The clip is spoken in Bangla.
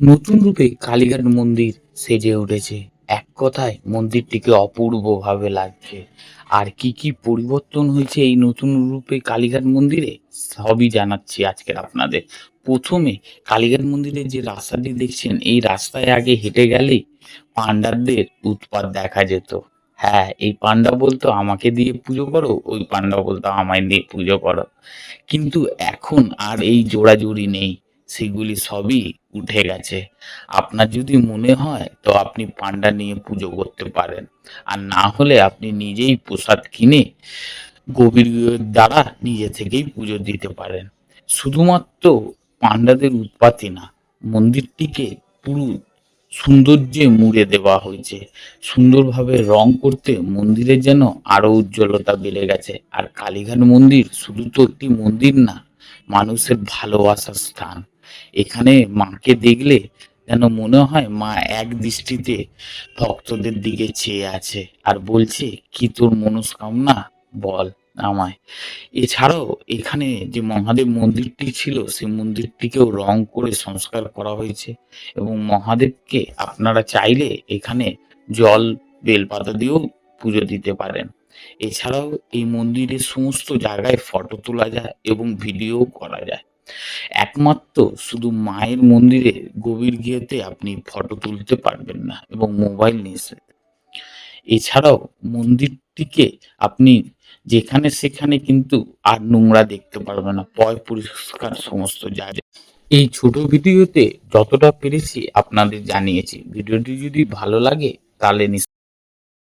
নতুন রূপে কালীঘাট মন্দির সেজে উঠেছে। এক কথায়, মন্দিরটিকে অপূর্বভাবে লাগছে। আর কি কি পরিবর্তন হয়েছে এই নতুন রূপে কালীঘাট মন্দিরে? সবই জানাচ্ছি আজকের আপনাদের। প্রথমে, কালীঘাট মন্দিরের যে রাস্তাটি দেখছেন, এই রাস্তায় আগে হেঁটে গেলেই পাণ্ডারদের উৎপাত দেখা যেত। হ্যাঁ এই পাণ্ডা বলতো, আমাকে দিয়ে পুজো করো, ওই পাণ্ডা বলতো, আমায় দিয়ে পুজো করো। কিন্তু এখন আর এই জোড়াজুড়ি নেই। সেগুলি সবই উঠে গেছে। আপনার যদি মনে হয় তো আপনি পান্ডা নিয়ে পুজো করতে পারেন। আর না হলে আপনি নিজেই প্রসাদ কিনে গভীর দ্বারা নিজে থেকেই পুজো দিতে পারেন। শুধুমাত্র পান্ডাদের উৎপাতি না, মন্দিরটিকে পুরো সৌন্দর্যে মুড়ে দেওয়া হয়েছে। সুন্দরভাবে রং করতে মন্দিরের যেন আরও উজ্জ্বলতা বেড়ে গেছে। আর কালীঘাট মন্দির শুধু তো একটি মন্দির না, মানুষের ভালোবাসার স্থান। এখানে মাকে দেখলে যেন মনে হয় মা এক দৃষ্টিতে ভক্তদের দিকে চেয়ে আছে আর বলছে, কি তোর মনস্কামনা? বল আমায়। এছাড়াও এখানে যে মহাদেব মন্দিরটি ছিল, সেই মন্দিরটিকেও রং করে সংস্কার করা হয়েছে এবং মহাদেবকে আপনারা চাইলে এখানে জল, বেলপাতা দিয়েও পুজো দিতে পারেন। এছাড়াও এই মন্দিরের সমস্ত জায়গায় ফটো তোলা যায় এবং ভিডিও করা যায়। একমাত্র শুধু মায়ের মন্দিরে গভীর গিয়েতে আপনি ফটো তুলতে পারবেন না এবং মোবাইল নিষেধ এছাড়াও মন্দিরটিকে আপনি যেখানে সেখানে কিন্তু আর নোংরা দেখতে পারবেন না, পয় পরিষ্কার সমস্ত জায়গা এই ছোট ভিডিওতে যতটা পেরেছি আপনাদের জানিয়েছি। ভিডিওটি যদি ভালো লাগে তাহলে নিশ্চয়ই